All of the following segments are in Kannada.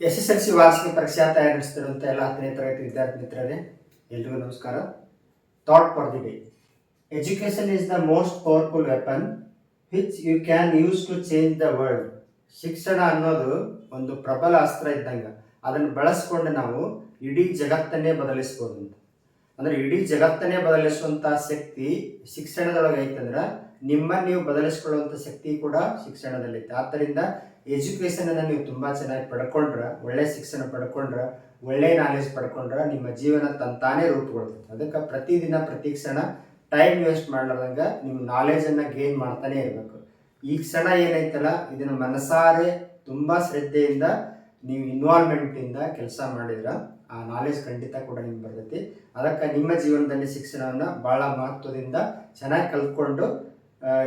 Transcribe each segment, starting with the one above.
ಎಸ್ ಎಸ್ ಎಲ್ ಸಿ ವಾರ್ಷಿಕ ಪರೀಕ್ಷಾ ತಯಾರಿಸ್ತಿರುವಂಥ ಎಲ್ಲ ಹತ್ತನೇ ತರಗತಿ ವಿದ್ಯಾರ್ಥಿ ಮಿತ್ರರೇ, ಎಲ್ರಿಗೂ ನಮಸ್ಕಾರ. Thought for the day. Education is the most powerful weapon which you can use to change the world ಶಿಕ್ಷಣ ಅನ್ನೋದು ಒಂದು ಪ್ರಬಲ ಅಸ್ತ್ರ ಇದ್ದಂಗೆ. ಅದನ್ನು ಬಳಸ್ಕೊಂಡು ನಾವು ಇಡೀ ಜಗತ್ತನ್ನೇ ಬದಲಿಸ್ಬೋದು ಅಂತ. ಅಂದ್ರೆ ಇಡೀ ಜಗತ್ತನ್ನೇ ಬದಲಿಸುವಂತ ಶಕ್ತಿ ಶಿಕ್ಷಣದೊಳಗೆ ಐತಂದ್ರೆ ನಿಮ್ಮನ್ನು ನೀವು ಬದಲಿಸ್ಕೊಳ್ಳುವಂಥ ಶಕ್ತಿ ಕೂಡ ಶಿಕ್ಷಣದಲ್ಲೈತೆ ಆದ್ದರಿಂದ ಎಜುಕೇಶನ್ ಅನ್ನ ನೀವು ತುಂಬಾ ಚೆನ್ನಾಗಿ ಪಡ್ಕೊಂಡ್ರೆ, ಒಳ್ಳೆ ಶಿಕ್ಷಣ ಪಡ್ಕೊಂಡ್ರೆ, ಒಳ್ಳೆ ನಾಲೆಜ್ ಪಡ್ಕೊಂಡ್ರೆ ನಿಮ್ಮ ಜೀವನ ತಂತಾನೇ ರೂಪುಗೊಳ್ತೈತೆ ಅದಕ್ಕೆ ಪ್ರತಿದಿನ ಪ್ರತಿ ಕ್ಷಣ ಟೈಮ್ ವೇಸ್ಟ್ ಮಾಡ್ಲಾರ್ದಂಗ ನಿಮ್ಮ ನಾಲೆಜನ್ನು ಗೇನ್ ಮಾಡ್ತಾನೆ ಇರಬೇಕು. ಈ ಕ್ಷಣ ಏನೈತಲ್ಲ, ಇದನ್ನ ಮನಸಾರೆ ತುಂಬಾ ಶ್ರದ್ಧೆಯಿಂದ ನೀವು ಇನ್ವಾಲ್ವ್ಮೆಂಟ್ ಇಂದ ಕೆಲಸ ಮಾಡಿದ್ರ, ಆ ನಾಲೆಜ್ ಖಂಡಿತ ಕೂಡ ನಿಮ್ಗೆ ಬರ್ತೈತಿ. ಅದಕ್ಕೆ ನಿಮ್ಮ ಜೀವನದಲ್ಲಿ ಶಿಕ್ಷಣವನ್ನ ಬಹಳ ಮಹತ್ವದಿಂದ ಚೆನ್ನಾಗಿ ಕಲ್ತ್ಕೊಂಡು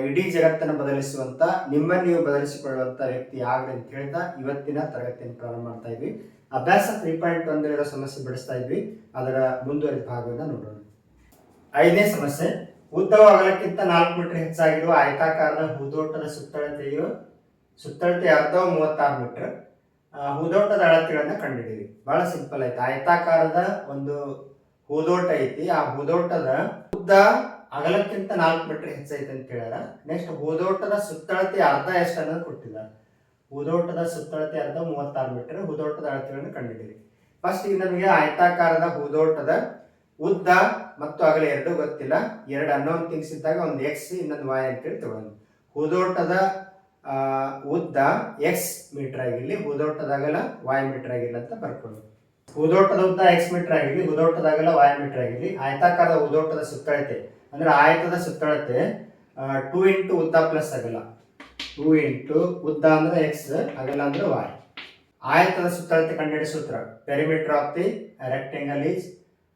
ಇಡೀ ಜಗತ್ತನ್ನು ಬದಲಿಸುವಂತ, ನಿಮ್ಮನ್ನು ನೀವು ಬದಲಿಸಿಕೊಳ್ಳುವಂತ ವ್ಯಕ್ತಿ ಆಗಲಿ ಅಂತ ಹೇಳ್ತಾ ಇವತ್ತಿನ ತರಗತಿಯನ್ನು ಪ್ರಾರಂಭ ಮಾಡ್ತಾ ಇದ್ವಿ. ಅಭ್ಯಾಸ ತ್ರೀ ಪಾಯಿಂಟ್ ಒಂದರ ಸಮಸ್ಯೆ ಬಿಡಿಸ್ತಾ ಇದ್ವಿ. ಅದರ ಮುಂದುವರಿದ ಭಾಗವನ್ನು ನೋಡೋಣ. ಐದನೇ ಸಮಸ್ಯೆ, ಉದ್ದವ ಅಗಲಕ್ಕಿಂತ ನಾಲ್ಕು ಮೀಟರ್ ಹೆಚ್ಚಾಗಿರುವ ಆಯತಾಕಾರದ ಹೂದೋಟದ ಸುತ್ತಳತೆಯು ಸುತ್ತಳತೆ ಅರ್ಧವ ಮೂವತ್ತಾರು ಮೀಟರ್. ಹೂದೋಟದ ಅಳತೆಗಳನ್ನು ಕಂಡುಹಿಡಿಯಿರಿ ಬಹಳ ಸಿಂಪಲ್ ಐತೆ ಆಯತಾಕಾರದ ಒಂದು ಹೂದೋಟ ಐತಿ. ಆ ಹೂದೋಟದ ಉದ್ದ ಅಗಲಕ್ಕಿಂತ ನಾಲ್ಕು ಮೀಟರ್ ಹೆಚ್ಚೈತೆ ಅಂತ ಹೇಳ್ಯಾರ. ನೆಕ್ಸ್ಟ್ ಹೂದೋಟದ ಸುತ್ತಳತೆ ಅರ್ಧ ಎಷ್ಟು ಅನ್ನೋದು ಕೊಟ್ಟಿದ್ದಾರೆ ಹೂದೋಟದ ಸುತ್ತಳತೆ ಅರ್ಧ ಮೂವತ್ತಾರು ಮೀಟರ್, ಹೂದೋಟದ ಅಳತೆಗಳನ್ನು ಕಂಡುಹಿಡಿಯಿರಿ ಫಸ್ಟ್ ಈಗ ನಮಗೆ ಆಯತಾಕಾರದ ಹೂದೋಟದ ಉದ್ದ ಮತ್ತು ಅಗಲ ಎರಡು ಗೊತ್ತಿಲ್ಲ. ಎರಡು ಅನ್ನೋನ್ ಥಿಂಗ್ಸ್ ಇದ್ದಾಗ ಒಂದು ಎಕ್ಸ್ ಇನ್ನೊಂದು ವಾಯ್ ಅಂತೇಳಿ ತಗೊಳ್ಳೋಣ ಹೂದೋಟದ ಉದ್ದ ಎಕ್ಸ್ ಮೀಟರ್ ಆಗಿರಲಿ, ಹೂದೋಟದ ಅಗಲ ವಾಯ್ ಮೀಟರ್ ಆಗಿರ್ಲಿ ಅಂತ ಬರ್ಕೊಳ್ಳೋದು ಹೂದೋಟದ ಉದ್ದ ಎಕ್ಸ್ ಮೀಟರ್ ಆಗಿರಲಿ, ಹೂದೋಟದ ಅಗಲ ವಾಯ್ ಮೀಟರ್ ಆಗಿರಲಿ, ಆಯತಾಕಾರದ ಹೂದೋಟದ ಸುತ್ತಳತೆ ಅಂದ್ರೆ ಆಯತದ ಸುತ್ತಳತೆ ಟೂ ಇಂಟು ಉದ್ದ ಪ್ಲಸ್ ಅಗಲ. ಟೂ ಇಂಟು ಉದ್ದ ಅಂದ್ರೆ ಎಕ್ಸ್ ಅಗಲ ಅಂದ್ರೆ ವಾಯ್ ಆಯತದ ಸುತ್ತಳತೆ ಕಂಡುಹಿಡಿಯ ಸೂತ್ರ. Perimeter of the rectangle is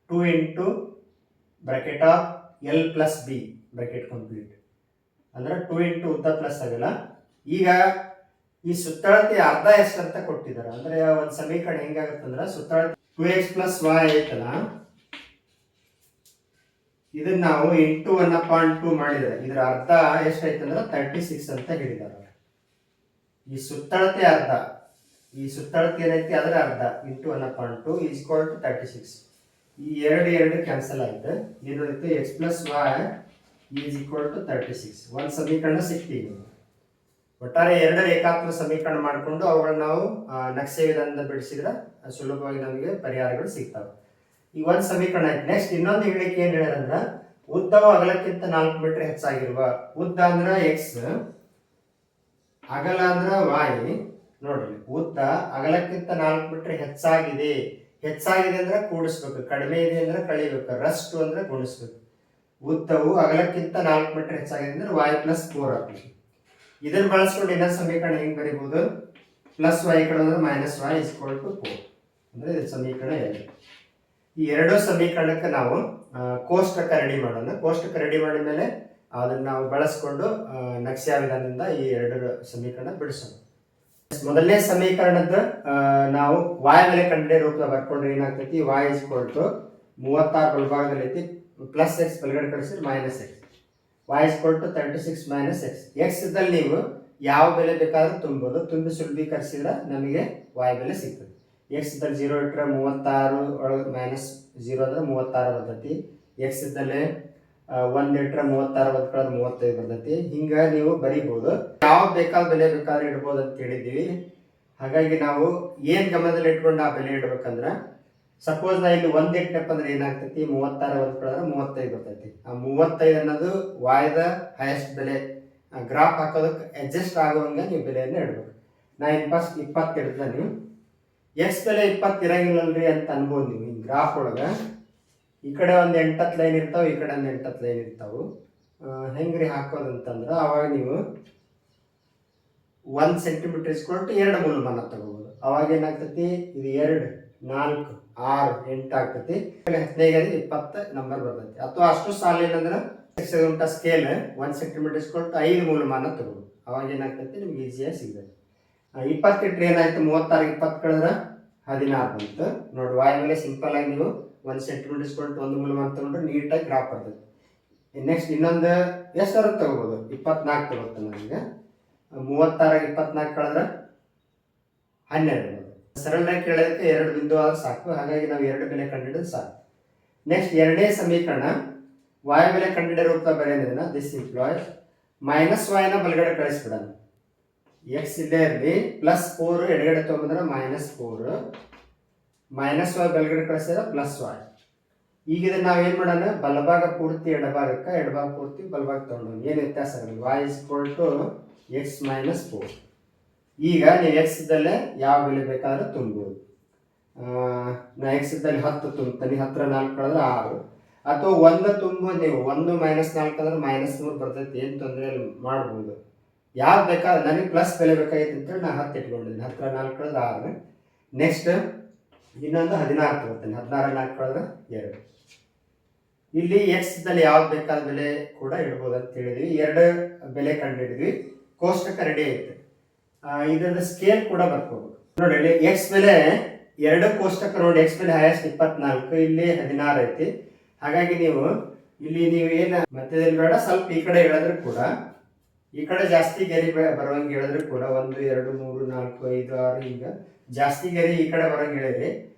two into bracket of l plus b bracket complete ಅಂದ್ರೆ ಟೂ ಇಂಟು ಉದ್ದ ಪ್ಲಸ್ ಅಗಲ. ಈಗ ಈ ಸುತ್ತಳತೆ ಅರ್ಧ ಎಷ್ಟು ಅಂತ ಕೊಟ್ಟಿದ್ದಾರೆ. ಅಂದ್ರೆ ಒಂದು ಸಮೀಕರಣ ಹೆಂಗಾಗತ್ತಂದ್ರೆ ಸುತ್ತಳತೆ ಟೂ ಎಕ್ಸ್ ಪ್ಲಸ್ ವಾಯ್ ಐತಲ್ಲ ಇದನ್ನ ನಾವು ಇಂಟು ಒನ್ ಪಾಯಿಂಟ್ ಟು ಮಾಡಿದರೆ ಇದರ ಅರ್ಧ ಎಷ್ಟಾಯ್ತಂದ್ರೆ ತರ್ಟಿ ಸಿಕ್ಸ್ ಅಂತ ಹೇಳಿದ್ದಾರೆ. ಈ ಸುತ್ತಳತೆ ಅರ್ಧ. ಈ ಸುತ್ತಳತೆ ಏನೈತಿ? ಅದರ ಅರ್ಧ. Into one point two equal to thirty six ಈ ಎರಡು ಎರಡು ಕ್ಯಾನ್ಸಲ್ ಆಯ್ತು. ಏನು ಉಳಿತು x plus y is equal to thirty six ಒಂದು ಸಮೀಕರಣ ಸಿಕ್ತೀವಿ ಒಟ್ಟಾರೆ ಎರಡು ರೇಖಾತ್ಮಕ ಸಮೀಕರಣ ಮಾಡಿಕೊಂಡು ಅವುಗಳನ್ನ ನಾವು ನಕ್ಷೆ ವಿಧಾನದಿಂದ ಬಿಡಿಸಿದ್ರೆ ಸುಲಭವಾಗಿ ನಮಗೆ ಪರಿಹಾರಗಳು ಸಿಗ್ತವೆ. ಈಗ ಒಂದು ಸಮೀಕರಣ ಆಯ್ತು ನೆಕ್ಸ್ಟ್ ಇನ್ನೊಂದು ಹೇಳಿಕೆ ಏನು ಹೇಳ್ಯಾರಂದ್ರ ಉದ್ದವು ಅಗಲಕ್ಕಿಂತ ನಾಲ್ಕು ಮೀಟರ್ ಹೆಚ್ಚಾಗಿರುವ, ಉದ್ದ ಅಂದ್ರ ಎಕ್ಸ್ ಅಗಲ ಅಂದ್ರ ವಾಯಿ ನೋಡ್ರಿ, ಉದ್ದ ಅಗಲಕ್ಕಿಂತ ನಾಲ್ಕು ಮೀಟರ್ ಹೆಚ್ಚಾಗಿದೆ. ಹೆಚ್ಚಾಗಿದೆ ಅಂದ್ರೆ ಕೂಡಿಸ್ಬೇಕು, ಕಡಿಮೆ ಇದೆ ಅಂದ್ರೆ ಕಳಿಬೇಕು ರಷ್ಟು ಅಂದ್ರೆ ಗುಣಿಸ್ಬೇಕು. ಉದ್ದವು ಅಗಲಕ್ಕಿಂತ ನಾಲ್ಕು ಮೀಟರ್ ಹೆಚ್ಚಾಗಿದೆ ಅಂದ್ರೆ ವಾಯ್ ಪ್ಲಸ್ ಫೋರ್ ಆಗ್ತದೆ ಇದನ್ನ ಬಳಸ್ಕೊಂಡು ಇನ್ನೊಂದು ಸಮೀಕರಣ ಹೆಂಗ್ ಬರೀಬಹುದು ಪ್ಲಸ್ ವೈ ಕಡೆ ಅಂದ್ರೆ ಮೈನಸ್ ವೈ ಇಸ್ಕೊಳ್ಬೇಕು ಫೋರ್ ಅಂದ್ರೆ ಸಮೀಕರಣ ಎರಡು. ಈ ಎರಡೂ ಸಮೀಕರಣಕ್ಕೆ ನಾವು ಕೋಷ್ಟಕ ರೆಡಿ ಮಾಡೋಣ. ಕೋಷ್ಟಕ ರೆಡಿ ಮಾಡಿದ ಮೇಲೆ ಅದನ್ನ ನಾವು ಬಳಸ್ಕೊಂಡು ನಕ್ಷ್ಯಾ ನಕ್ಷೆ ವಿಧಾನದಿಂದ ಈ ಎರಡು ಸಮೀಕರಣ ಬಿಡಿಸೋಣ. ಮೊದಲನೇ ಸಮೀಕರಣದ ನಾವು ವಾಯ್ ಮೇಲೆ ಕಂಡೆ ರೂಪದ ಬರ್ಕೊಂಡ್ರೆ ಏನಾಗ್ತೈತಿ? ವಾಯ್ ಇಸ್ ಟು ಮೂವತ್ತಾರು ಬಲಭಾಗದಲ್ಲಿ ಐತಿ. ಪ್ಲಸ್ ಎಕ್ಸ್ ಬಲಗಡೆ ಕಳಿಸಿದ್ರೆ minus x y is to thirty six minus x x ಇದ್ದಲ್ಲಿ ನೀವು ಯಾವ ಬೆಲೆ ಬೇಕಾದ್ರೂ ತುಂಬೋದು. ತುಂಬಿ ಸುಲಭೀಕರಿಸಿದ್ರೆ ನಮಗೆ ವಾಯ್ ಬೆಲೆ ಸಿಗ್ತದೆ. ಎಕ್ಸ್ ಇದ್ದಲ್ಲಿ ಜೀರೋ ಇಟ್ಟರೆ ಮೂವತ್ತಾರು ಒಳಗೆ ಮೈನಸ್ ಜೀರೋ ಅಂದರೆ ಮೂವತ್ತಾರು ಬರ್ತೈತಿ. ಎಕ್ಸ್ ಇದ್ದಲ್ಲಿ ಒಂದು ಇಟ್ಟರೆ ಮೂವತ್ತಾರು ಬದ್ಕೊಳ್ಳೋದು ಮೂವತ್ತೈದು ಬರ್ತೈತಿ. ಹಿಂಗೆ ನೀವು ಬರೀಬೋದು. ಯಾವ ಬೇಕಾದ ಬೆಲೆ ಬೇಕಾದ್ರೆ ಇಡ್ಬೋದು ಅಂತ ಹೇಳಿದ್ದೀವಿ ಹಾಗಾಗಿ ನಾವು ಏನು ಗಮನದಲ್ಲಿ ಇಟ್ಕೊಂಡು ಆ ಬೆಲೆ ಇಡ್ಬೇಕಂದ್ರೆ ಸಪೋಸ್ ನಾ ಇಲ್ಲಿ ಒಂದು ಇಟ್ಟನಪ್ಪ ಅಂದ್ರೆ ಏನಾಗ್ತೈತಿ? ಮೂವತ್ತಾರು ಹೊಂದ್ಕೊಳ್ಳೋದ್ರೆ ಮೂವತ್ತೈದು ಬರ್ತೈತಿ. ಆ ಮೂವತ್ತೈದು ಅನ್ನೋದು ವಾಯ್ದ ಹೈಯೆಸ್ಟ್ ಬೆಲೆ. ಗ್ರಾಫ್ ಹಾಕೋದಕ್ಕೆ ಅಡ್ಜಸ್ಟ್ ಹಂಗೆ ನೀವು ಬೆಲೆಯನ್ನು ಇಡ್ಬೇಕು. ನಾ ಇಪ್ಪ ಇಪ್ಪತ್ತು ಇಡ್ತಾನೆ. ಎಕ್ಸ್ ಬೆಲೆ ಇಪ್ಪತ್ತು ಇರಂಗಿಲ್ಲಲ್ರಿ ಅಂತ ಅನ್ಬೋದು ನೀವು ಈ ಗ್ರಾಫ್ ಒಳಗೆ ಈ ಕಡೆ ಒಂದು ಎಂಟತ್ತು ಲೈನ್ ಇರ್ತಾವೆ, ಈ ಕಡೆ ಒಂದು ಎಂಟತ್ತು ಲೈನ್ ಇರ್ತಾವೆ. ಹೆಂಗ್ರಿ ಹಾಕೋದು ಅಂತಂದ್ರೆ ಅವಾಗ ನೀವು ಒಂದು ಸೆಂಟಿಮೀಟರ್ ಇಸ್ಕೊಂಡು ಎರಡು ಮೂಲಮಾನ ತಗೋಬೋದು. ಅವಾಗ ಏನಾಗ್ತೈತಿ? ಇದು ಎರಡು, ನಾಲ್ಕು, ಆರು, ಎಂಟು ಆಗ್ತೈತಿ. ಹದಿನೈದು ಇಪ್ಪತ್ತು ನಂಬರ್ ಬರ್ತೈತಿ. ಅಥವಾ ಅಷ್ಟು ಸಾಲ ಏನಂದ್ರೆ ಸ್ಕೇಲ್ ಒಂದು ಸೆಂಟಿಮೀಟರ್ ಇಸ್ಕೊಂಡು ಐದು ಮೂಲಮಾನ ತಗೋಬೋದು. ಅವಾಗ ಏನಾಗ್ತೈತಿ? ನಿಮ್ಗೆ ಈಸಿಯಾಗಿ ಸಿಗ್ತೈತಿ. ಇಪ್ಪತ್ತೆಂಟು ಏನಾಯ್ತು ಮೂವತ್ತಾರು ಇಪ್ಪತ್ತು ಕಳೆದ್ರೆ ಹದಿನಾರು ಬಂತು. ನೋಡಿ, ವಾಯ್ ಮೇಲೆ ಸಿಂಪಲ್ ಆಗಿ ನೀವು ಒಂದು ಸೆಂಟಿಮೀಟರ್ ಇಸ್ಕೊಂಡು ಒಂದು ಮೂಲಮಾನ ತಗೊಂಡ್ರೆ ನೀಟಾಗಿ ಗ್ರಾಫ್ ಬರ್ತದೆ. ನೆಕ್ಸ್ಟ್ ಇನ್ನೊಂದು ಎಷ್ಟಾರು ತಗೋಬೋದು. ಇಪ್ಪತ್ನಾಲ್ಕು ತಗೋತ ನನಗೆ. ಮೂವತ್ತಾರಾಗ ಇಪ್ಪತ್ನಾಲ್ಕು ಕಳೆದ್ರೆ ಹನ್ನೆರಡು ಸರಳಾಗಿ ಕೇಳೋದಕ್ಕೆ ಎರಡು ಬಿಂದು ಆದ್ರೆ ಸಾಕು. ಹಾಗಾಗಿ ನಾವು ಎರಡು ಬೆಲೆ ಕಂಡುಹಿಡಿದ್ರೆ ಸಾಕು. ನೆಕ್ಸ್ಟ್ ಎರಡನೇ ಸಮೀಕರಣ. ವಾಯು ಬೆಲೆ ಕಂಡುಹಿಡಿಯೋ ರೂಪ ಬರೆಯೋದ್ರಿಂದ ದಿಸ್ ಇಂಪ್ಲಾಯ್ ಮೈನಸ್ ವಾಯ್ನ ಬಲಗಡೆ ಕಳಿಸ್ಬಿಡೋಣ. ಎಕ್ಸ್ ಇಲ್ಲೇ ಇರಲಿ ಪ್ಲಸ್ ಫೋರ್ ಎಡಗಡೆ ತೊಗೊಂಡ್ರೆ ಮೈನಸ್ ಫೋರ್ ಮೈನಸ್ ವಾಯ್ ಬಲಗಡೆ ಕಳಿಸಿದ್ರೆ ಪ್ಲಸ್ ವಾಯ್ ಈಗ ಇದನ್ನ ಏನು ಮಾಡೋಣ? ಬಲಭಾಗ ಪೂರ್ತಿ ಎಡಭಾಗಕ್ಕೆ, ಎಡಭಾಗ ಪೂರ್ತಿ ಬಲಭಾಗ ತಗೊಂಡು ಏನು ವ್ಯತ್ಯಾಸ ಆಗಲ್ಲ y is two x minus four ಈಗ ನೀವು ಎಕ್ಸ್ ಇದ್ದಲ್ಲೇ ಯಾವ ಬೆಲೆ ಬೇಕಾದರೂ ತುಂಬೋದು. ನಾ ಎಕ್ಸ್ ಇದ್ದಲ್ಲಿ ಹತ್ತು ತುಂಬ್ತೀನಿ. ಹತ್ತಿರ ನಾಲ್ಕು ಕಳೆದ್ರೆ ಆರು. ಅಥವಾ ಒಂದು ತುಂಬೋದು ನೀವು ಒಂದು ಮೈನಸ್ ನಾಲ್ಕು ಅಂದ್ರೆ ಮೈನಸ್ ಮೂರು ಬರ್ತೈತಿ. ಏನು ತೊಂದರೆ ಮಾಡ್ಬೋದು. ಯಾವ್ದು ಬೇಕಾದ್ರೆ ನನಗೆ ಪ್ಲಸ್ ಬೆಲೆ ಬೇಕಾಗಿತ್ತು ಅಂತೇಳಿ ನಾನು ಹತ್ತು ಇಟ್ಕೊಂಡಿದ್ದೀನಿ. ಹತ್ತರ ನಾಲ್ಕು ಕಳೆದ್ರೆ ಆರು ನೆಕ್ಸ್ಟ್ ಇನ್ನೊಂದು ಹದಿನಾರು ತಗೊಳ್ತೀನಿ ಹದಿನಾರು ನಾಲ್ಕು ಕಳೆದ್ರೆ ಎರಡು. ಇಲ್ಲಿ ಎಕ್ಸ್ದಲ್ಲಿ ಯಾವ್ದು ಬೇಕಾದ ಬೆಲೆ ಕೂಡ ಇಡ್ಬೋದು ಅಂತ ಹೇಳಿದ್ವಿ. ಎರಡು ಬೆಲೆ ಕಂಡುಹಿಡಿದ್ವಿ ಕೋಷ್ಟಕ ರೆಡಿ ಐತೆ ಇದರ ಸ್ಕೇಲ್ ಕೂಡ ಬರ್ಕೋಬೇಕು ನೋಡಿ ಎಕ್ಸ್ ಬೆಲೆ ಎರಡು ಕೋಷ್ಟಕ ನೋಡಿ. ಎಕ್ಸ್ ಬೆಲೆ ಹೈಯೆಸ್ಟ್ ಇಪ್ಪತ್ನಾಲ್ಕು, ಇಲ್ಲಿ ಹದಿನಾರು ಐತಿ. ಹಾಗಾಗಿ ನೀವು ಇಲ್ಲಿ ನೀವು ಏನು ಮಧ್ಯದಲ್ಲಿ ಬೇಡ, ಸ್ವಲ್ಪ ಈ ಕಡೆ ಹೇಳಿದ್ರು ಕೂಡ ಈ ಕಡೆ ಜಾಸ್ತಿ ಗೆರಿ ಬ- ಹೇಳಿದ್ರೆ ಕೂಡ ಒಂದು, ಎರಡು, ಮೂರು, ನಾಲ್ಕು, ಐದು, ಆರು ಹಿಂಗೆ ಜಾಸ್ತಿ ಗೆರೆ ಈ ಕಡೆ ಬರಂಗೆ ಹೇಳಿರಿ.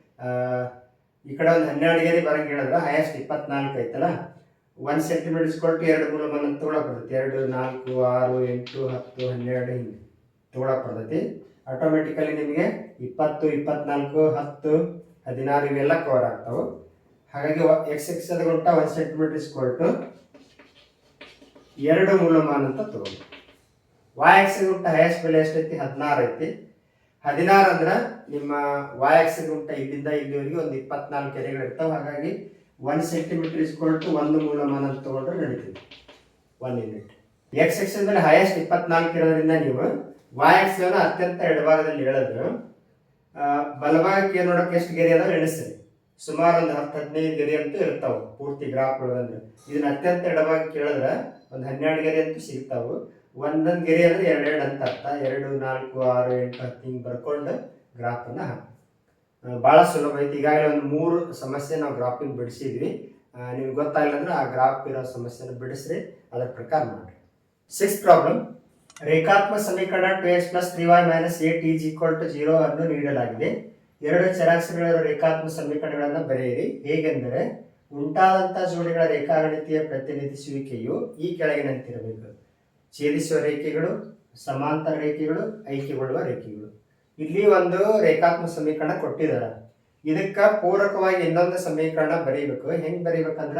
ಈ ಕಡೆ ಒಂದು ಹನ್ನೆರಡು ಗೆರೆ ಬರಂಗೆ ಹೇಳಿದ್ರೆ ಹೈಯೆಸ್ಟ್ ಇಪ್ಪತ್ನಾಲ್ಕು ಐತಲ್ಲ? ಒಂದು ಸೆಂಟಿಮೀಟರ್ ಕೊಟ್ಟು ಎರಡು ಮೂಲ ಮನ ತೊಗೊಳಕ್ ಬರ್ತೈತಿ. ಎರಡು, ನಾಲ್ಕು, ಆರು, ಎಂಟು, ಹತ್ತು, ಹನ್ನೆರಡು ಹಿಂಗೆ ತೊಗೊಳಕ್ ಬರ್ತೈತಿ. ಆಟೋಮೆಟಿಕಲಿ ನಿಮಗೆ ಇಪ್ಪತ್ತು, ಇಪ್ಪತ್ನಾಲ್ಕು, ಹತ್ತು, ಹದಿನಾರು ಇವೆಲ್ಲ ಕವರ್ ಆಗ್ತಾವೆ. ಹಾಗಾಗಿ ಎಕ್ಸ್ ಎಕ್ಸ್ ಕೊಟ್ಟ ಒಂದು ಸೆಂಟಿಮೀಟರ್ ಇಸ್ಕೊಳ್ತು ಎರಡು ಮೂಲಮಾನ ಅಂತ ತಗೊಂಡು. ವಾಯ್ ಎಕ್ಸ್ ಗುಂಟ ಹೈಯೆಸ್ಟ್ ಬೆಲೆ ಎಷ್ಟೈತಿ? ಹದಿನಾರು ಐತಿ. ಹದಿನಾರು ಅಂದ್ರೆ ನಿಮ್ಮ ವಾಯ್ ಎಕ್ಸ್ ಗುಂಟ ಇಲ್ಲಿಂದ ಇಲ್ಲಿವರೆಗೆ ಒಂದು ಇಪ್ಪತ್ನಾಲ್ಕು ಕೆರೆಗಳು ಇರ್ತಾವೆ ಹಾಗಾಗಿ ಒನ್ ಸೆಂಟಿಮೀಟರ್ ಇಸ್ಕೊಳ್ತು ಒಂದು ಮೂಲಮಾನ ಅಂತ ತಗೊಂಡ್ರೆ ನಡೀತೀವಿ ಒನ್ ಯೂನಿಟ್ ಎಕ್ಸ್ ಎಕ್ಸ್ ಮೇಲೆ ಹೈಯೆಸ್ಟ್ ಇಪ್ಪತ್ನಾಲ್ಕು ಇರೋದ್ರಿಂದ ನೀವು ವಾಯ್ ಎಕ್ಸ್ ಅತ್ಯಂತ ಎಡಭಾಗದಲ್ಲಿ ಹೇಳಿದ್ರು ಬಲಭಾಗಕ್ಕೆ ನೋಡೋಕೆ ಎಷ್ಟು ಗೆರೆ ಅಂದ್ರೆ ಎಣಿಸ್ರಿ ಸುಮಾರು ಒಂದು ಹತ್ತು ಹದಿನೈದು ಗೆರೆ ಅಂತೂ ಇರ್ತಾವೆ. ಪೂರ್ತಿ ಗ್ರಾಫ್ ಒಳಗಂದ್ರೆ. ಇದನ್ನ ಅತ್ಯಂತ ಎಡಭಾಗಕ್ಕೆ ಕೇಳಿದ್ರೆ ಒಂದು ಹನ್ನೆರಡು ಗೆರೆ ಅಂತೂ ಸಿಗ್ತಾವು. ಒಂದೊಂದು ಗೆರೆ ಅಂದ್ರೆ ಎರಡೆರಡು ಅಂತ ಅರ್ಥ. ಎರಡು, ನಾಲ್ಕು, ಆರು, ಎಂಟು, ಹತ್ತು ಹಿಂಗೆ ಬರ್ಕೊಂಡು ಗ್ರಾಫನ್ನು ಹಾಕಿ ಭಾಳ ಸುಲಭ ಐತಿ ಈಗಾಗಲೇ ಒಂದು ಮೂರು ಸಮಸ್ಯೆ ನಾವು ಗ್ರಾಫಿಂಗ್ ಬಿಡಿಸಿದ್ವಿ. ನಿಮ್ಗೆ ಗೊತ್ತಾಗಿಲ್ಲ ಅಂದ್ರೆ ಆ ಗ್ರಾಫ್ ಇರೋ ಸಮಸ್ಯೆನ ಬಿಡಿಸ್ರಿ. ಅದರ ಪ್ರಕಾರ ಮಾಡಿರಿ. ಸಿಕ್ಸ್ ಪ್ರಾಬ್ಲಮ್ ರೇಖಾತ್ಮಕ ಸಮೀಕರಣ two x plus three y minus eight is equal to zero ಅನ್ನು ನೀಡಲಾಗಿದೆ. ಎರಡು ಚರಾಕ್ಷರಗಳ ರೇಖಾತ್ಮಕ ಸಮೀಕರಣಗಳನ್ನು ಬರೆಯಿರಿ. ಹೇಗೆಂದರೆ ಉಂಟಾದಂತಹ ಜೋಡಿಗಳ ರೇಖಾಗಣಿತೀಯ ಪ್ರತಿನಿಧಿಸುವಿಕೆಯು ಈ ಕೆಳಗಿನಂತಿರಬೇಕು. ಛೇದಿಸುವ ರೇಖೆಗಳು, ಸಮಾಂತರ ರೇಖೆಗಳು, ಐಕ್ಯಗೊಳ್ಳುವ ರೇಖೆಗಳು. ಇಲ್ಲಿ ಒಂದು ರೇಖಾತ್ಮಕ ಸಮೀಕರಣ ಕೊಟ್ಟಿದ್ದಾರೆ. ಇದಕ್ಕೆ ಪೂರಕವಾಗಿ ಇನ್ನೊಂದು ಸಮೀಕರಣ ಬರೀಬೇಕು. ಹೆಂಗೆ ಬರೀಬೇಕಂದ್ರ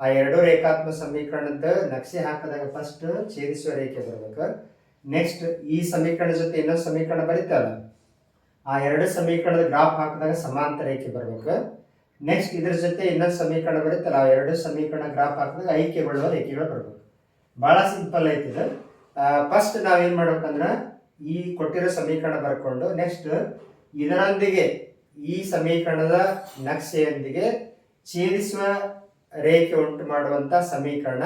ಆ ಎರಡು ರೇಖಾತ್ಮಕ ಸಮೀಕರಣದ ನಕ್ಷೆ ಹಾಕಿದಾಗ ಫಸ್ಟ್ ಛೇದಿಸುವ ರೇಖೆ ಬರ್ಬೇಕು. ನೆಕ್ಸ್ಟ್ ಈ ಸಮೀಕರಣ ಜೊತೆ ಇನ್ನೊಂದು ಸಮೀಕರಣ ಬರೀತಲ್ಲ ಆ ಎರಡು ಸಮೀಕರಣದ ಗ್ರಾಫ್ ಹಾಕಿದಾಗ ಸಮಾಂತರ ರೇಖೆ ಬರ್ಬೇಕು. ನೆಕ್ಸ್ಟ್ ಇದ್ರ ಜೊತೆ ಇನ್ನೊಂದು ಸಮೀಕರಣ ಬರುತ್ತಲ್ಲ ಆ ಎರಡು ಸಮೀಕರಣ ಗ್ರಾಫ್ ಹಾಕಿದಾಗ ಐಕ್ಯಗೊಳ್ಳುವ ರೇಖೆಗಳು ಬರ್ಬೇಕು ಭಾಳ ಸಿಂಪಲ್ ಐತಿ ಇದು. ಫಸ್ಟ್ ನಾವೇನು ಮಾಡ್ಬೇಕಂದ್ರ ಈ ಕೊಟ್ಟಿರೋ ಸಮೀಕರಣ ಬರ್ಕೊಂಡು ನೆಕ್ಸ್ಟ್ ಇದರೊಂದಿಗೆ ಈ ಸಮೀಕರಣದ ನಕ್ಷೆಯೊಂದಿಗೆ ಛೇದಿಸುವ ರೇಖೆ ಉಂಟು ಮಾಡುವಂತ ಸಮೀಕರಣ.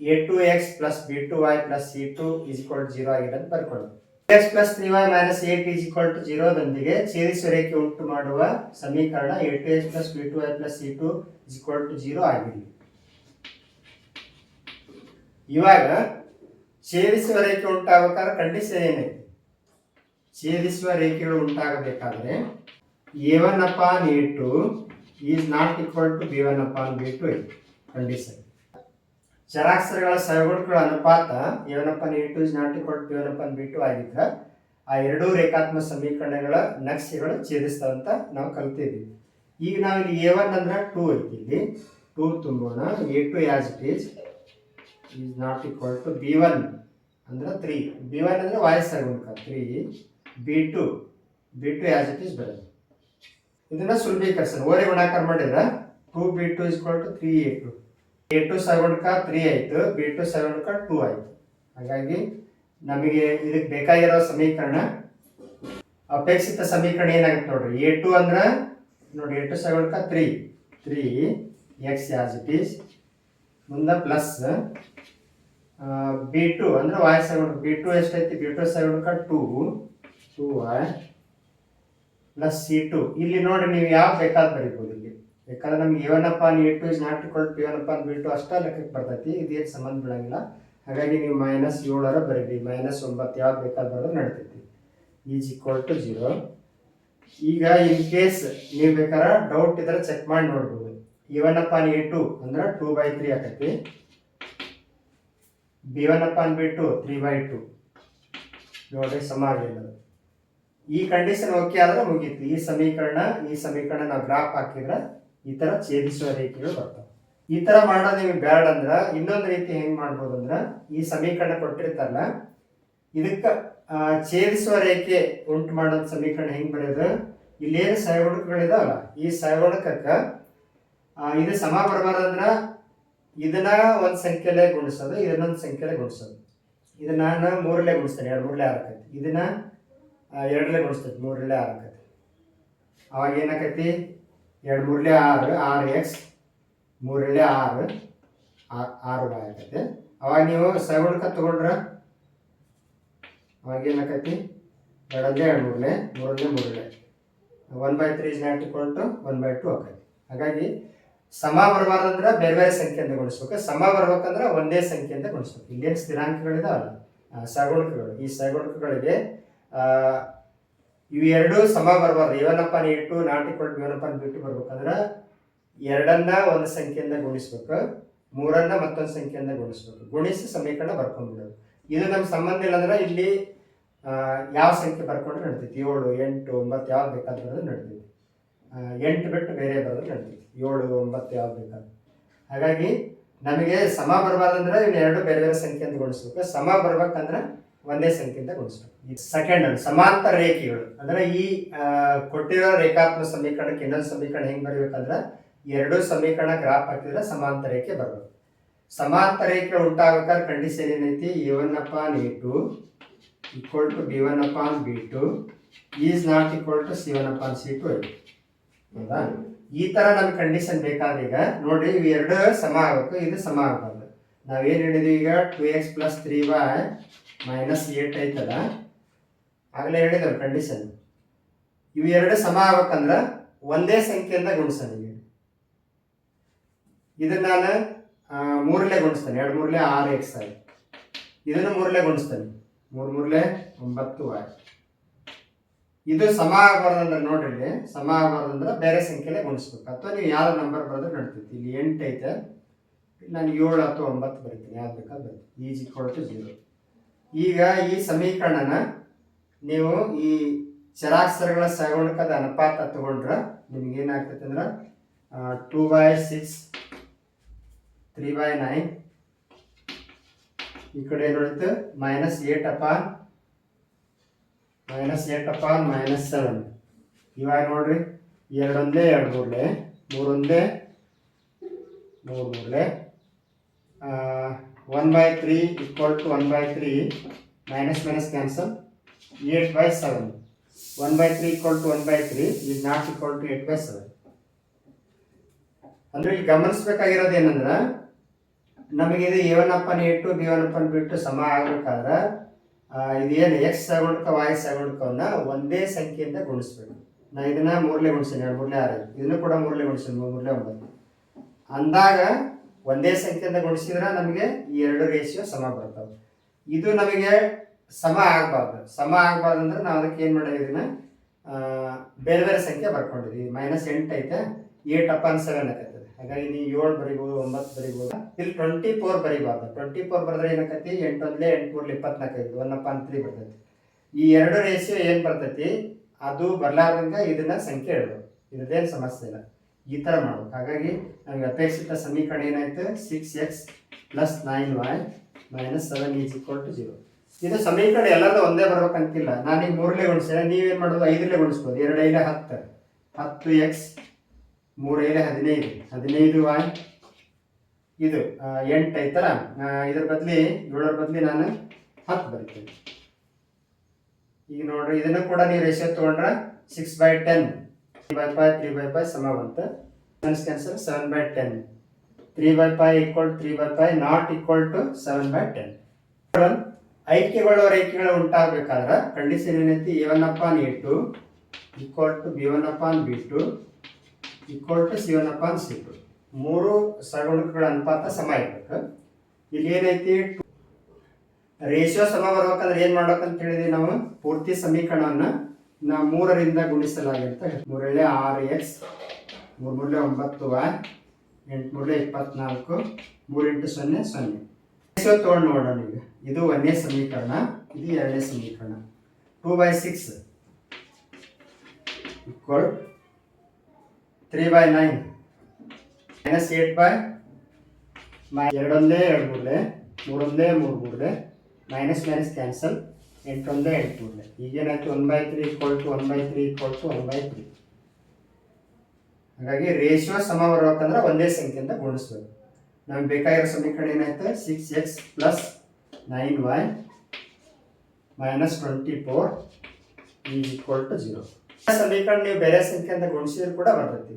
A two x plus b two y plus c two equal zero ಅಂತ ಬರ್ಕೊಳ್ಳೋದು. X plus three y minus eight is equal to ಜೀರೋದೊಂದಿಗೆ ಸೇರಿಸುವ ರೇಖೆ ಉಂಟು ಮಾಡುವ ಸಮೀಕರಣ a two x plus b two y plus c two is equal to zero ಆಗಿದೆ. ಇವಾಗ ಸೇರಿಸುವ ರೇಖೆ ಉಂಟಾಗಬೇಕಾದ್ರೆ ಕಂಡೀಷನ್ ಏನೈತಿ ಸೇರಿಸುವ ರೇಖೆಗಳು ಉಂಟಾಗಬೇಕಾದ್ರೆ a one upon a two is not equal to b one upon b two condition ಚರಾಕ್ಷರಗಳ ಸಹಗುಣಗಳ ಅನುಪಾತ upon a two is not equal to one b two ಆಗಿದ್ರೆ ಆ ಎರಡೂ ರೇಖಾತ್ಮಕ ಸಮೀಕರಣಗಳ ನಕ್ಷೆಗಳು ಛೇದಿಸ್ತಾವಂತ ನಾವು ಕಲ್ತಿದ್ವಿ ಈಗ ನಾವು ಇಲ್ಲಿ ಎ ಒನ್ ಅಂದ್ರೆ ಟೂ ಐತಿ two ತುಂಬೋಣ. A two as it is is not equal to b one ಅಂದ್ರೆ ತ್ರೀ ಬಿ ಒನ್ ಅಂದ್ರೆ voice ಸಹಗುಣಕ three b two b two as it is ಬರೋದು ಇದನ್ನ ಸುಲಭೀಕರಿಸೋಣ. ಓರೆ ಗುಣಾಕಾರ ಮಾಡಿದ್ರೆ two b two is two three a two a two ಸೆವೆನ್ಕ three ಆಯಿತು ಬಿ ಟು ಸೆವೆನ್ಕ ಟೂ ಆಯಿತು. ಹಾಗಾಗಿ ನಮಗೆ ಇದಕ್ಕೆ ಬೇಕಾಗಿರೋ ಸಮೀಕರಣ ಅಪೇಕ್ಷಿತ ಸಮೀಕರಣ ಏನಾಗುತ್ತೆ ನೋಡ್ರಿ? ಎ ಟು ಅಂದ್ರೆ ನೋಡಿ A two ಸೆವೆನ್ಕ three three x as it is ಮುಂದೆ ಪ್ಲಸ್ ಬಿ ಟು ಅಂದ್ರೆ ವಾಯ್ ಸೆವೆನ್ ಬಿ ಟು ಎಷ್ಟೈತಿ? B two ಸೆವೆನ್ಕ two two y plus c two ಇಲ್ಲಿ ನೋಡಿ ನೀವು ಯಾವ ಬೇಕಾದ ಬರೀಬೋದು? ಬೇಕಾದ್ರೆ ನಮ್ಗೆ ಏನಪ್ಪ a two is not equal to ಏನಪ್ಪ ಬಿ ಟು ಅಷ್ಟ ಲೆಕ್ಕಕ್ಕೆ ಬರ್ತೈತಿ, ಇದೇನು ಸಂಬಂಧ ಬೀಳಂಗಿಲ್ಲ ಹಾಗಾಗಿ ನೀವು ಮೈನಸ್ ಏಳರ ಬರೀರಿ ಮೈನಸ್ ಒಂಬತ್ತು ಯಾವ್ದು ಬೇಕಾದ್ ಬರೋದು ನಡ್ತೈತಿ. Is equal to zero. ಈಗ ಇನ್ ಕೇಸ್ ನೀವು ಬೇಕಾದ್ರೆ ಡೌಟ್ ಇದ್ರೆ ಚೆಕ್ ಮಾಡಿ ನೋಡ್ಬೋದು. ಇವನಪ್ಪ, ನೀ ಟು ಅಂದ್ರೆ ಟೂ ಬೈ ತ್ರೀ ಆಕೈತಿ. B one upon b two three by two ನೋಡ್ರಿ, ಸಮ ಆಗಿಲ್ಲ ಈ ಕಂಡೀಷನ್ ಓಕೆ ಆದ್ರೆ ಮುಗೀತು. ಈ ಸಮೀಕರಣ ಈ ಸಮೀಕರಣ ನಾವು ಗ್ರಾಫ್ ಹಾಕಿದ್ರೆ ಈ ತರ ಛೇದಿಸುವ ರೇಖೆಗಳು ಬರ್ತವೆ. ಈ ತರ ಮಾಡೋದು ನಿಮ್ಗೆ ಬ್ಯಾಡ್ ಅಂದ್ರ ಇನ್ನೊಂದು ರೀತಿ ಹೆಂಗೆ ಮಾಡ್ಬೋದು ಅಂದ್ರ ಈ ಸಮೀಕರಣ ಕೊಟ್ಟಿರ್ತಾರಲ್ಲ ಇದಕ್ಕೆ ಛೇದಿಸುವ ರೇಖೆ ಉಂಟು ಮಾಡೋದ್ ಸಮೀಕರಣ ಹೆಂಗ್ ಬರೆಯೋದು? ಇಲ್ಲೇನು ಸಹಗುಣಕಗಳಿದಾವಲ್ಲ, ಈ ಸಹಗುಣಕಕ್ಕೆ ಇದು ಸಮ ಬರಬಾರ್ದಂದ್ರ ಇದನ್ನ ಒಂದು ಸಂಖ್ಯೆಲೆ ಗುಣಿಸೋದು, ಇದನ್ನೊಂದು ಸಂಖ್ಯೆಲೆ ಗುಣಿಸೋದು. ಇದನ್ನ ನಾನು ಮೂರಲ್ಲೇ ಗುಣಿಸ್ತೇನೆ, ಎರಡು ಮೂರಲೇ ಆರು ಆಕೈತಿ ಇದನ್ನ ಎರಡಲೆ ಗುಣಿಸ್ತೈತಿ ಮೂರಲ್ಲೇ ಆರು ಆಕೈತಿ ಅವಾಗ ಏನಾಕೈತಿ ಎರಡು ಮೂರಲೇ ಆರು ಆರು ಎಕ್ಸ್ ಮೂರಲ್ಲೇ ಆರು ಆರು ವೈ ಆಕೈತಿ ಅವಾಗ ನೀವು ಸಗುಣಕ ತಗೊಂಡ್ರ ಅವಾಗ ಏನಾಕೈತಿ ಎರಡಲ್ಲೇ ಎರಡು ಮೂರಲೆ ಮೂರನೇ ಮೂರನೇ. One by three is not equal to one by two ಆಕೈತಿ. ಹಾಗಾಗಿ ಸಮ ಬರಬಾರ್ದಂದ್ರೆ ಬೇರೆ ಬೇರೆ ಸಂಖ್ಯೆಯಿಂದ ಗುಣಿಸ್ಬೇಕು. ಸಮ ಬರ್ಬೇಕಂದ್ರೆ ಒಂದೇ ಸಂಖ್ಯೆಯಿಂದ ಗುಣಿಸ್ಬೇಕು. ಇಲ್ಲೇನು ಸ್ಥಿರಾಂಕಗಳಿದಾವಲ್ಲ ಸಗುಣಕಗಳು ಈ ಸಗುಣಕಗಳಿಗೆ ಆ, ಇವು ಎರಡು ಸಮ ಬರಬಾರ್ದು. ಇವನಪ್ಪ ಇಟ್ಟು ನಾಟ್ ಇಕ್ವಲ್ ಟು ಇವನಪ್ಪ ಬಿಟ್ಟು ಬರ್ಬೇಕಂದ್ರೆ ಎರಡನ್ನ ಒಂದು ಸಂಖ್ಯೆಯಿಂದ ಗುಣಿಸ್ಬೇಕು. ಮೂರನ್ನ ಮತ್ತೊಂದು ಸಂಖ್ಯೆಯಿಂದ ಗುಣಿಸ್ಬೇಕು. ಗುಣಿಸಿ ಸಮೀಕರಣ ಬರ್ಕೊಂಡ್ಬಿಡೋದು. ಇದು ನಮ್ಮ ಸಂಬಂಧ ಇಲ್ಲ ಅಂದ್ರೆ ಇಲ್ಲಿ ಯಾವ ಸಂಖ್ಯೆ ಬರ್ಕೊಂಡ್ರೆ ನಡೀತೈತಿ ಏಳು ಎಂಟು ಒಂಬತ್ತು ಯಾವ್ದು ಬೇಕಾದ್ರೆ ನಡೀತೈತಿ ಎಂಟು ಬಿಟ್ಟು ಬೇರೆ ಬರೋದು ನಡ್ತೈತಿ ಏಳು ಒಂಬತ್ತು ಯಾವ್ದು ಬೇಕಾದ್ರೆ. ಹಾಗಾಗಿ ನಮಗೆ ಸಮ ಬರಬಾರ್ದಂದ್ರೆ ಇನ್ನು ಎರಡು ಬೇರೆ ಬೇರೆ ಸಂಖ್ಯೆಯಿಂದ ಗುಣಿಸ್ಬೇಕು. ಸಮ ಬರ್ಬೇಕಂದ್ರೆ ಒಂದೇ ಸಂಖ್ಯೆಯಿಂದ ಗುಣಿಸ್ಬೇಕು. ಸೆಕೆಂಡ್ ಸಮಾಂತರ ರೇಖೆಗಳು, ಅಂದ್ರೆ ಈ ಕೊಟ್ಟಿರೋ ರೇಖಾತ್ಮಕ ಸಮೀಕರಣಕ್ಕೆ ಇನ್ನೊಂದು ಸಮೀಕರಣ ಹೆಂಗ್ ಬರಬೇಕಂದ್ರೆ ಎರಡು ಸಮೀಕರಣ ಗ್ರಾಫ್ ಹಾಕಿದ್ರೆ ಸಮಾಂತರ ರೇಖೆ ಬರಬೇಕು. ಸಮಾಂತರ ರೇಖೆ ಉಂಟಾಗಬೇಕಾದ್ರೆ ಕಂಡೀಷನ್ ಏನೈತಿ? A one upon a two equal to b one upon b two is not equal to c one upon c two ಹೌದಾ? ಈ ತರ ನಮ್ಗೆ ಕಂಡೀಷನ್ ಬೇಕಾದ ಈಗ ನೋಡಿ ಇವು ಎರಡು ಸಮ ಆಗಬೇಕು, ಇದು ಸಮ ಆಗಬಾರ್ದು. ನಾವೇನು ಹೇಳಿದ್ವಿ ಈಗ? Two x plus three y minus eight ಐತಲ್ಲ ಆಗಲೇ ಹೇಳಿದ್ರು ಕಂಡೀಷನ್ ಇವು ಎರಡು ಸಮ ಆಗ್ಬೇಕಂದ್ರೆ ಒಂದೇ ಸಂಖ್ಯೆಯಿಂದ ಗುಣಿಸ್ತಾನೆ ಇದನ್ನ ನಾನು ಮೂರಲ್ಲೇ ಗುಣಿಸ್ತೇನೆ. ಎರಡು ಮೂರಲೆ ಆರು ಎಕ್ಸ್ ಆಯ್ತು ಇದನ್ನು ಮೂರಲೆ ಗುಣಿಸ್ತೇನೆ. ಮೂರು ಮೂರಲೆ ಒಂಬತ್ತು ವಾಯ್ ಇದು ಸಮ ಆಗಬಾರ್ದಂದ್ರೆ ನೋಡ್ರಿ, ಸಮ ಆಗಬಾರ್ದಂದ್ರೆ ಬೇರೆ ಸಂಖ್ಯೆಲೆ ಗುಣಿಸ್ಬೇಕು. ಅಥವಾ ನೀವು ಯಾವ ನಂಬರ್ ಬರೆದ್ರೆ ನಡ್ತೈತಿ. ಇಲ್ಲಿ ಎಂಟು ಐತೆ. ನಾನು ಏಳು ಅಥವಾ ಒಂಬತ್ತು ಬರೀತೀನಿ. ಯಾವ್ದು ಬೇಕಾದ್ರೆ ಬರೀತೀನಿ. ಈಜಿ ಈಕ್ವಲ್ ಜೀರೋ ಈಗ ಈ ಸಮೀಕರಣನ ನೀವು ಈ ಚರಾಕ್ಷರಗಳ ಸಗುಣಕದ ಅನುಪಾತ ತಗೊಂಡ್ರೆ ನಿಮ್ಗೆ ಏನಾಗ್ತೈತೆ ಅಂದ್ರೆ two by six three by nine ಈ ಕಡೆ ಏನು ಉಳಿತು minus eight upon minus eight upon minus seven ಇವಾಗ ನೋಡ್ರಿ, ಎರಡೊಂದೇ ಎರಡು ಮೂರಲೆ, ಮೂರೊಂದೇ ಮೂರು ಮೂರಲೆ. One by three equal to one by three minus minus cancel eight by seven one by three equal to one by three is not equal to eight by seven ಅಂದ್ರೆ ಇಲ್ಲಿ ಗಮನಿಸ್ಬೇಕಾಗಿರೋದು ಏನಂದ್ರೆ ನಮಗೆ ಇದು a one upon a b one upon ಸಮ ಆಗ್ಬೇಕಾದ್ರೆ ಆ, ಏನು ಎಕ್ಸ್ ಸಗುಣಕ ವಾಯ್ ಸಗುಣಕವನ್ನ ಒಂದೇ ಸಂಖ್ಯೆಯಿಂದ ಗುಣಿಸ್ಬೇಕು. ನಾ ಇದನ್ನ ಮೂರಲೆ ಗುಣಿಸ್ತೀನಿ ಎರಡು ಮೂರಲೆ ಆರು. ಇದನ್ನು ಕೂಡ ಮೂರಲೆ ಗುಣಿಸ್ತೀನಿ ಮೂರು ಮೂರಲೆ ಒಂಬತ್ತು. ಅಂದಾಗ ಒಂದೇ ಸಂಖ್ಯೆಯಿಂದ ಗುಣಿಸಿದ್ರೆ ನಮಗೆ ಈ ಎರಡು ರೇಷಿಯೋ ಸಮ ಬರ್ತವೆ. ಇದು ನಮಗೆ ಸಮ ಆಗಬಾರ್ದು. ಸಮ ಆಗಬಾರ್ದು ಅಂದ್ರೆ ನಾವು ಅದಕ್ಕೆ ಏನು ಮಾಡಿದೀವಿ? ಬೇರೆ ಬೇರೆ ಸಂಖ್ಯೆ ಬರ್ಕೊಂಡಿದ್ವಿ. ಮೈನಸ್ ಎಂಟು ಐತೆ ಏಟ್ ಅಪಾನ್ ಸೆವೆನ್ ಆಗತ್ತೆ ಹಾಗಾಗಿ ನೀವು ಏಳು ಬರಿಬೋದು, ಒಂಬತ್ತು ಬರಿಬೋದು. ಇಲ್ಲಿ ಟ್ವೆಂಟಿ ಫೋರ್ ಬರಿಬಾರ್ದು. ಟ್ವೆಂಟಿ ಫೋರ್ ಬರೆದ್ರೆ ಏನಾಕೈತಿ ಎಂಟು ಒಂದೇ ಎಂಟು ಮೂರ್ಲಿ ಇಪ್ಪತ್ನಾಲ್ಕು ಐದು ಒನ್ ಅಪಾನ್ ತ್ರೀ ಬರ್ತೈತಿ. ಈ ಎರಡು ರೇಷಿಯೋ ಏನು ಬರ್ತೈತಿ? ಅದು ಬರ್ಲಾರ್ದಂಗೆ ಇದನ್ನ ಸಂಖ್ಯೆ ಇಡ್ಬೇಕು ಇದೇನು ಸಮಸ್ಯೆ ಇಲ್ಲ. ಈ ಥರ ಮಾಡ್ಬೇಕು. ಹಾಗಾಗಿ ನಮಗೆ ಅಪೇಕ್ಷಿತ ಸಮೀಕರಣ ಏನಾಯ್ತು? Six x plus nine y minus seven is equal to zero ಇದು ಸಮೀಕರಣ ಎಲ್ಲರೂ ಒಂದೇ ಬರ್ಬೇಕಂತಿಲ್ಲ. ನಾನೀಗ ಮೂರಲೇ ಗುಣಿಸ್ತೇನೆ ನೀವೇನು ಮಾಡೋದು? ಐದರಲ್ಲೇ ಗುಣಿಸ್ಬೋದು. ಎರಡು ಐದು ಹತ್ತು. ಹತ್ತು ಎಕ್ಸ್ ಮೂರು ಐದು ಹದಿನೈದು. ಹದಿನೈದು ವಾಯ್ ಇದು ಎಂಟು ಐತಲ್ಲ ಇದ್ರ ಬದಲಿ, ಏಳರ ಬದಲಿ ನಾನು ಹತ್ತು ಬರಿತೀನಿ. ಈಗ ನೋಡ್ರಿ, ಇದನ್ನು ಕೂಡ ನೀವು ರೇಷಿಯೋ ತೊಗೊಂಡ್ರೆ six by ten three by five three by five ಸಮ ಬಂತು cancel seven by ten three by equal to three by pi not equal to seven by ten ಐಕ್ಯಗಳು ರೇಖೆಗಳು ಉಂಟಾಗಬೇಕಾದ್ರೆ ಕಂಡೀಷನ್ ಏನೈತಿ? A one upon a two equal to b one upon b two equal to c one upon c two ಮೂರು ಸಗುಣಕಗಳ ಅನುಪಾತ ಸಮ ಇರ್ಬೇಕು. ಇಲ್ಲಿ ಏನೈತಿ? ರೇಷಿಯೋ ಸಮ ಬರ್ಬೇಕಂದ್ರೆ ಏನ್ ಮಾಡ್ಬೇಕಂತ ಹೇಳಿದ್ವಿ ನಾವು? ಪೂರ್ತಿ ಸಮೀಕರಣವನ್ನ ನಾ ಮೂರರಿಂದ ಗುಣಿಸಲಾಗಿರುತ್ತೆ. ಮೂರಳ್ಳೆ ಆರು ಎಕ್ಸ್ ಮೂರು ಮೂರಲೆ ಒಂಬತ್ತು ವೈ ಎಂಟು ಮೂರಲೆ ಇಪ್ಪತ್ನಾಲ್ಕು, ಮೂರೆಂಟು ಸೊನ್ನೆ ಸೊನ್ನೆ. ತೊಗೊಂಡು ನೋಡೋಣ ಈಗ. ಇದು ಒಂದನೇ ಸಮೀಕರಣ, ಇದು ಎರಡನೇ ಸಮೀಕರಣ. Two by six equal three by nine minus eight by ಎರಡೊಂದೇ ಎರಡು ಮೂರಲೆ ಮೂರೊಂದೇ ಮೂರು ಮೂರಲೆ ಮೈನಸ್ ಮೈನಸ್ ಕ್ಯಾನ್ಸಲ್ ಎಂಟೊಂದೇ ಎಂಟು ಮೂರಲೆ ಈಗೇನಾಯ್ತು one by three equal to one by three equal to one by three ಹಾಗಾಗಿ ರೇಷಿಯೋ ಸಮ ಬರ್ಬೇಕಂದ್ರೆ ಒಂದೇ ಸಂಖ್ಯೆಯಿಂದ ಗುಣಿಸ್ಬೇಕು. ನಮ್ಗೆ ಬೇಕಾಗಿರೋ ಸಮೀಕರಣ ಏನಾಯ್ತು? Six x plus nine y minus twenty four equal to zero ಸಮೀಕರಣ ನೀವು ಬೇರೆ ಸಂಖ್ಯೆಯಿಂದ ಗುಣಿಸಿದ್ರು ಕೂಡ ಬರ್ತೈತಿ.